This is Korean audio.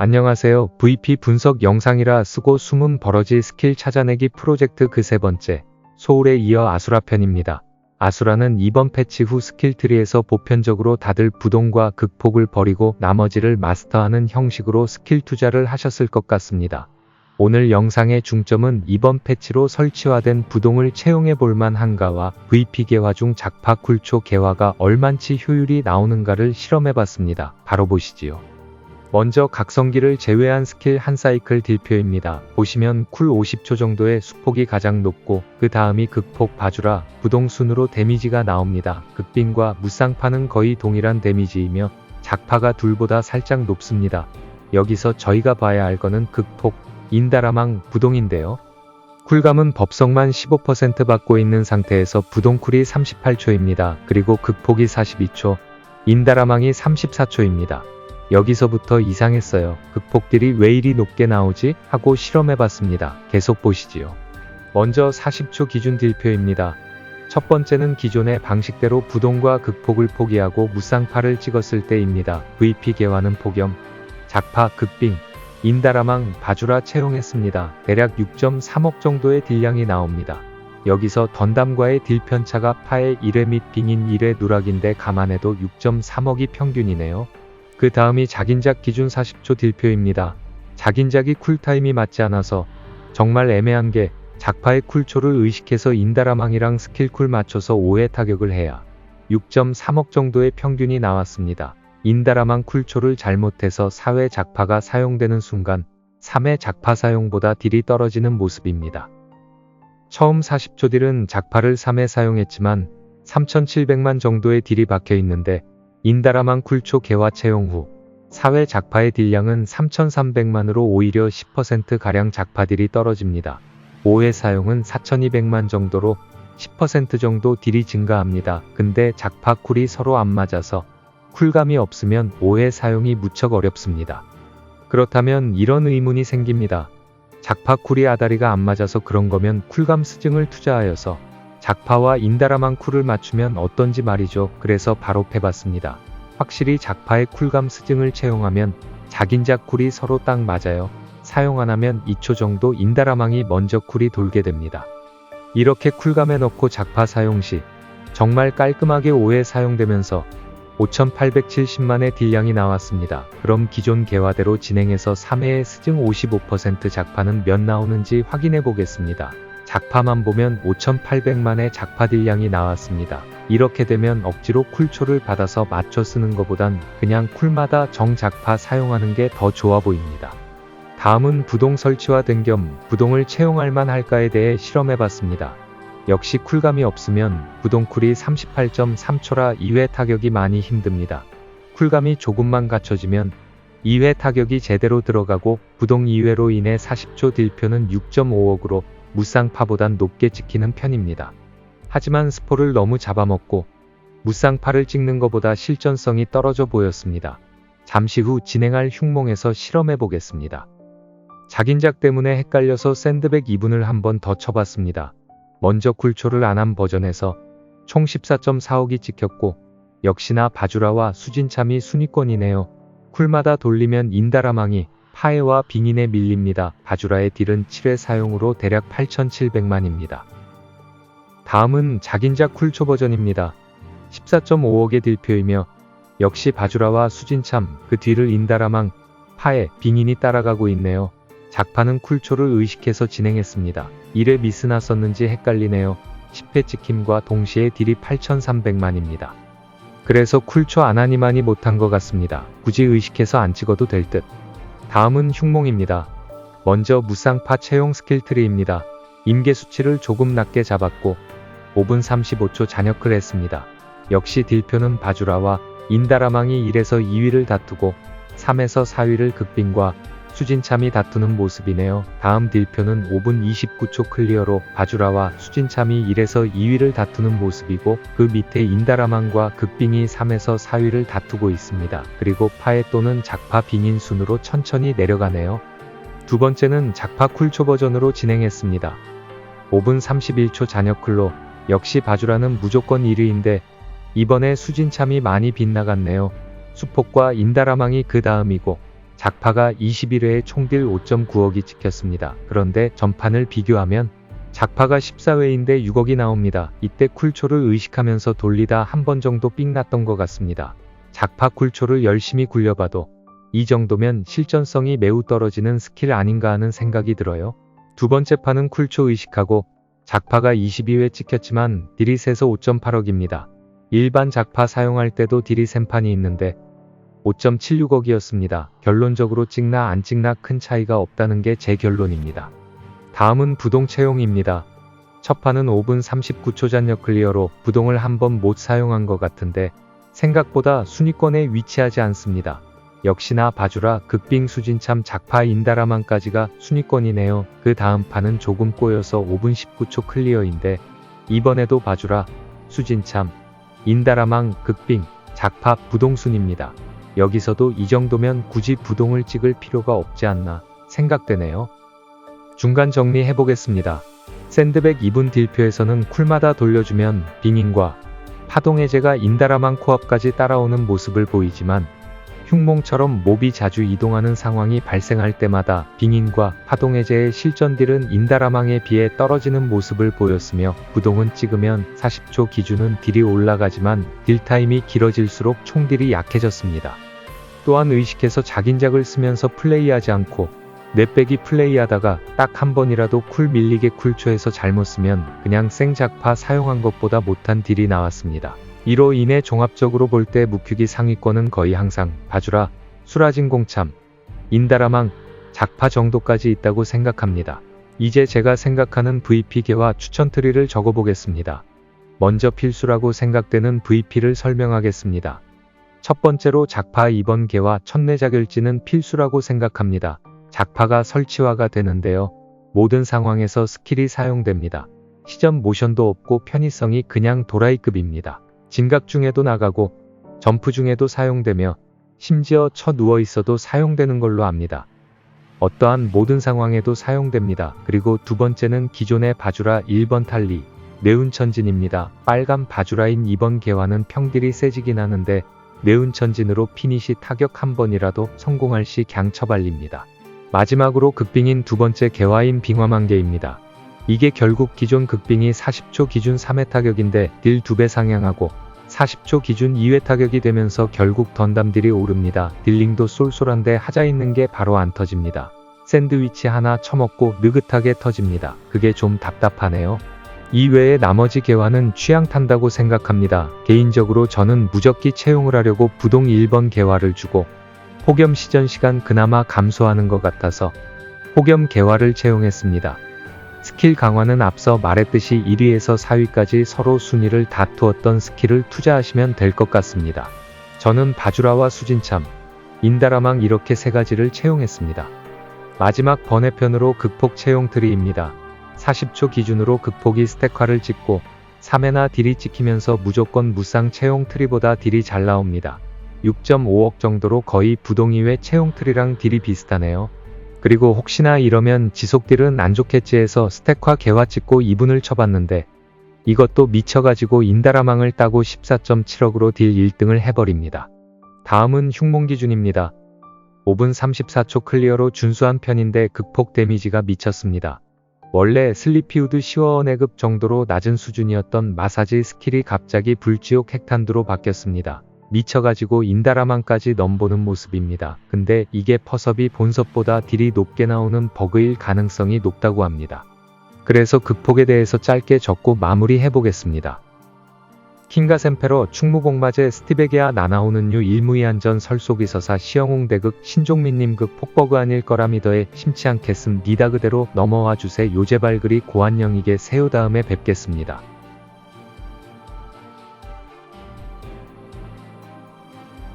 안녕하세요. VP 분석 영상이라 쓰고 숨은 버러지 스킬 찾아내기 프로젝트 그 세 번째, 소울에 이어 아수라 편입니다. 아수라는 이번 패치 후 스킬 트리에서 보편적으로 다들 부동과 극폭을 버리고 나머지를 마스터하는 형식으로 스킬 투자를 하셨을 것 같습니다. 오늘 영상의 중점은 이번 패치로 설치화된 부동을 채용해 볼만 한가와 VP 개화 중 작파 쿨초 개화가 얼만치 효율이 나오는가를 실험해 봤습니다. 바로 보시지요. 먼저 각성기를 제외한 스킬 한 사이클 딜표입니다. 보시면 쿨 50초 정도의 수폭이 가장 높고 그 다음이 극폭 바주라 부동순으로 데미지가 나옵니다. 극빈과 무쌍파는 거의 동일한 데미지이며 작파가 둘보다 살짝 높습니다. 여기서 저희가 봐야 할 거는 극폭 인다라망 부동인데요. 쿨감은 법성만 15% 받고 있는 상태에서 부동쿨이 38초입니다. 그리고 극폭이 42초, 인다라망이 34초입니다. 여기서부터 이상했어요. 극폭들이 왜 이리 높게 나오지? 하고 실험해봤습니다. 계속 보시지요. 먼저 40초 기준 딜표입니다. 첫 번째는 기존의 방식대로 부동과 극폭을 포기하고 무쌍파를 찍었을 때입니다. VP 개화는 폭염, 작파, 극빙, 인다라망, 바주라 채용했습니다. 대략 6.3억 정도의 딜량이 나옵니다. 여기서 던담과의 딜 편차가 파의 1회 및 빙인 1회 누락인데 감안해도 6.3억이 평균이네요. 그 다음이 작인작 기준 40초 딜표입니다. 작인작이 쿨타임이 맞지 않아서 정말 애매한 게 작파의 쿨초를 의식해서 인다라망이랑 스킬쿨 맞춰서 5회 타격을 해야 6.3억 정도의 평균이 나왔습니다. 인다라망 쿨초를 잘못해서 4회 작파가 사용되는 순간 3회 작파 사용보다 딜이 떨어지는 모습입니다. 처음 40초 딜은 작파를 3회 사용했지만 3,700만 정도의 딜이 박혀 있는데 인다라망 쿨초 개화 채용 후 4회 작파의 딜량은 3,300만으로 오히려 10%가량 작파딜이 떨어집니다. 5회 사용은 4,200만 정도로 10% 정도 딜이 증가합니다. 근데 작파 쿨이 서로 안 맞아서 쿨감이 없으면 5회 사용이 무척 어렵습니다. 그렇다면 이런 의문이 생깁니다. 작파 쿨이 아다리가 안 맞아서 그런 거면 쿨감 스증을 투자하여서 작파와 인다라망 쿨을 맞추면 어떤지 말이죠. 그래서 바로 패봤습니다. 확실히 작파의 쿨감 스증을 채용하면 작인작 쿨이 서로 딱 맞아요. 사용 안 하면 2초 정도 인다라망이 먼저 쿨이 돌게 됩니다. 이렇게 쿨감에 넣고 작파 사용 시 정말 깔끔하게 5회 사용되면서 5,870만의 딜량이 나왔습니다. 그럼 기존 개화대로 진행해서 3회의 스증 55% 작파는 몇 나오는지 확인해 보겠습니다. 작파만 보면 5,800만의 작파 딜량이 나왔습니다. 이렇게 되면 억지로 쿨초를 받아서 맞춰 쓰는 것보단 그냥 쿨마다 정작파 사용하는 게 더 좋아 보입니다. 다음은 부동 설치화된 겸 부동을 채용할 만할까에 대해 실험해 봤습니다. 역시 쿨감이 없으면 부동쿨이 38.3초라 2회 타격이 많이 힘듭니다. 쿨감이 조금만 갖춰지면 2회 타격이 제대로 들어가고 부동 2회로 인해 40초 딜표는 6.5억으로 무쌍파보단 높게 찍히는 편입니다. 하지만 스포를 너무 잡아먹고 무쌍파를 찍는 것보다 실전성이 떨어져 보였습니다. 잠시 후 진행할 흉몽에서 실험해 보겠습니다. 작인작 때문에 헷갈려서 샌드백 2분을 한 번 더 쳐봤습니다. 먼저 쿨초를 안 한 버전에서 총 14.4억이 찍혔고 역시나 바주라와 수진참이 순위권이네요. 쿨마다 돌리면 인다라망이 파에와 빙인에 밀립니다. 바주라의 딜은 7회 사용으로 대략 8,700만입니다. 다음은 작인작 쿨초 버전입니다. 14.5억의 딜표이며 역시 바주라와 수진참 그 뒤를 인다라망, 파에, 빙인이 따라가고 있네요. 작파는 쿨초를 의식해서 진행했습니다. 1회 미스 났었는지 헷갈리네요. 10회 찍힘과 동시에 딜이 8,300만입니다. 그래서 쿨초 안 하니만이 못한 것 같습니다. 굳이 의식해서 안 찍어도 될 듯. 다음은 흉몽입니다. 먼저 무쌍파 채용 스킬 트리입니다. 임계 수치를 조금 낮게 잡았고 5분 35초 잔역을 했습니다. 역시 딜표는 바주라와 인다라망이 1에서 2위를 다투고 3에서 4위를 극빈과 수진참이 다투는 모습이네요. 다음 딜표는 5분 29초 클리어로 바주라와 수진참이 1에서 2위를 다투는 모습이고 그 밑에 인다라망과 극빙이 3에서 4위를 다투고 있습니다. 그리고 파에 또는 작파 빙인 순으로 천천히 내려가네요. 두 번째는 작파 쿨초 버전으로 진행했습니다. 5분 31초 잔여클로 역시 바주라는 무조건 1위인데 이번에 수진참이 많이 빗나갔네요. 수폭과 인다라망이 그 다음이고 작파가 21회에 총딜 5.9억이 찍혔습니다. 그런데 전판을 비교하면 작파가 14회인데 6억이 나옵니다. 이때 쿨초를 의식하면서 돌리다 한 번 정도 삥 났던 것 같습니다. 작파 쿨초를 열심히 굴려봐도 이 정도면 실전성이 매우 떨어지는 스킬 아닌가 하는 생각이 들어요. 두 번째 판은 쿨초 의식하고 작파가 22회 찍혔지만 세서 5.8억입니다. 일반 작파 사용할 때도 딜이 샘 판이 있는데 5.76억이었습니다. 결론적으로 찍나 안 찍나 큰 차이가 없다는 게 제 결론입니다. 다음은 부동 채용입니다. 첫 판은 5분 39초 잔력 클리어로 부동을 한 번 못 사용한 것 같은데 생각보다 순위권에 위치하지 않습니다. 역시나 바주라 극빙 수진참 작파 인다라만까지가 순위권이네요. 그 다음 판은 조금 꼬여서 5분 19초 클리어인데 이번에도 바주라 수진참 인다라망 극빙 작파 부동순입니다. 여기서도 이 정도면 굳이 부동을 찍을 필요가 없지 않나 생각되네요. 중간 정리해 보겠습니다. 샌드백 2분 딜표에서는 쿨마다 돌려주면 빙인과 파동해제가 인다라망 코앞까지 따라오는 모습을 보이지만 흉몽처럼 몹이 자주 이동하는 상황이 발생할 때마다 빙인과 파동해제의 실전딜은 인다라망에 비해 떨어지는 모습을 보였으며 부동은 찍으면 40초 기준은 딜이 올라가지만 딜타임이 길어질수록 총딜이 약해졌습니다. 또한 의식해서 작인작을 쓰면서 플레이하지 않고 넷백이 플레이하다가 딱 한 번이라도 쿨 밀리게 쿨초에서 잘못 쓰면 그냥 생작파 사용한 것보다 못한 딜이 나왔습니다. 이로 인해 종합적으로 볼때 묵hy기 상위권은 거의 항상 바주라, 수라진 공참, 인다라망, 작파 정도까지 있다고 생각합니다. 이제 제가 생각하는 VP계와 추천 트리를 적어보겠습니다. 먼저 필수라고 생각되는 VP를 설명하겠습니다. 첫 번째로 작파 2번 계와 첫내 자결지는 필수라고 생각합니다. 작파가 설치화가 되는데요. 모든 상황에서 스킬이 사용됩니다. 시전 모션도 없고 편의성이 그냥 도라이급입니다. 진각 중에도 나가고 점프 중에도 사용되며 심지어 쳐 누워 있어도 사용되는 걸로 압니다. 어떠한 모든 상황에도 사용됩니다. 그리고 두 번째는 기존의 바주라 1번 탈리, 네운 천진입니다. 빨간 바주라인 2번 개화는 평딜이 세지긴 하는데 네운천진으로 피니시 타격 한 번이라도 성공할 시갱 처발립니다. 마지막으로 극빙인 두 번째 개화인 빙화만개입니다. 이게 결국 기존 극빙이 40초 기준 3회 타격인데 딜 2배 상향하고 40초 기준 2회 타격이 되면서 결국 던담딜이 오릅니다. 딜링도 쏠쏠한데 하자 있는 게 바로 안 터집니다. 샌드위치 하나 처먹고 느긋하게 터집니다. 그게 좀 답답하네요. 이외에 나머지 개화는 취향 탄다고 생각합니다. 개인적으로 저는 무적기 채용을 하려고 부동 1번 개화를 주고 폭염 시전 시간 그나마 감소하는 것 같아서 폭염 개화를 채용했습니다. 스킬 강화는 앞서 말했듯이 1위에서 4위까지 서로 순위를 다투었던 스킬을 투자하시면 될 것 같습니다. 저는 바주라와 수진참, 인다라망 이렇게 세 가지를 채용했습니다. 마지막 번외편으로 극폭 채용 트리입니다. 40초 기준으로 극폭이 스택화를 찍고 3회나 딜이 찍히면서 무조건 무쌍 채용 트리보다 딜이 잘 나옵니다. 6.5억 정도로 거의 부동이외 채용 트리랑 딜이 비슷하네요. 그리고 혹시나 이러면 지속 딜은 안 좋겠지 해서 스택화 개화 찍고 2분을 쳐봤는데 이것도 미쳐가지고 인다라망을 따고 14.7억으로 딜 1등을 해버립니다. 다음은 흉몽 기준입니다. 5분 34초 클리어로 준수한 편인데 극폭 데미지가 미쳤습니다. 원래 슬리피우드 시원해급 정도로 낮은 수준이었던 마사지 스킬이 갑자기 불지옥 핵탄두로 바뀌었습니다. 미쳐가지고 인다라만까지 넘보는 모습입니다. 근데 이게 퍼섭이 본섭보다 딜이 높게 나오는 버그일 가능성이 높다고 합니다. 그래서 극폭에 대해서 짧게 적고 마무리 해보겠습니다. 킹가 셈페러 충무공마제 스티베게아 나나오는 유 일무이한전 설속이서사 시영홍대극 신종민님 극 폭버그 아닐 거라 믿어에 심치 않겠음 니다 그대로 넘어와 주세 요제발 그리 고안영이게 세요 다음에 뵙겠습니다.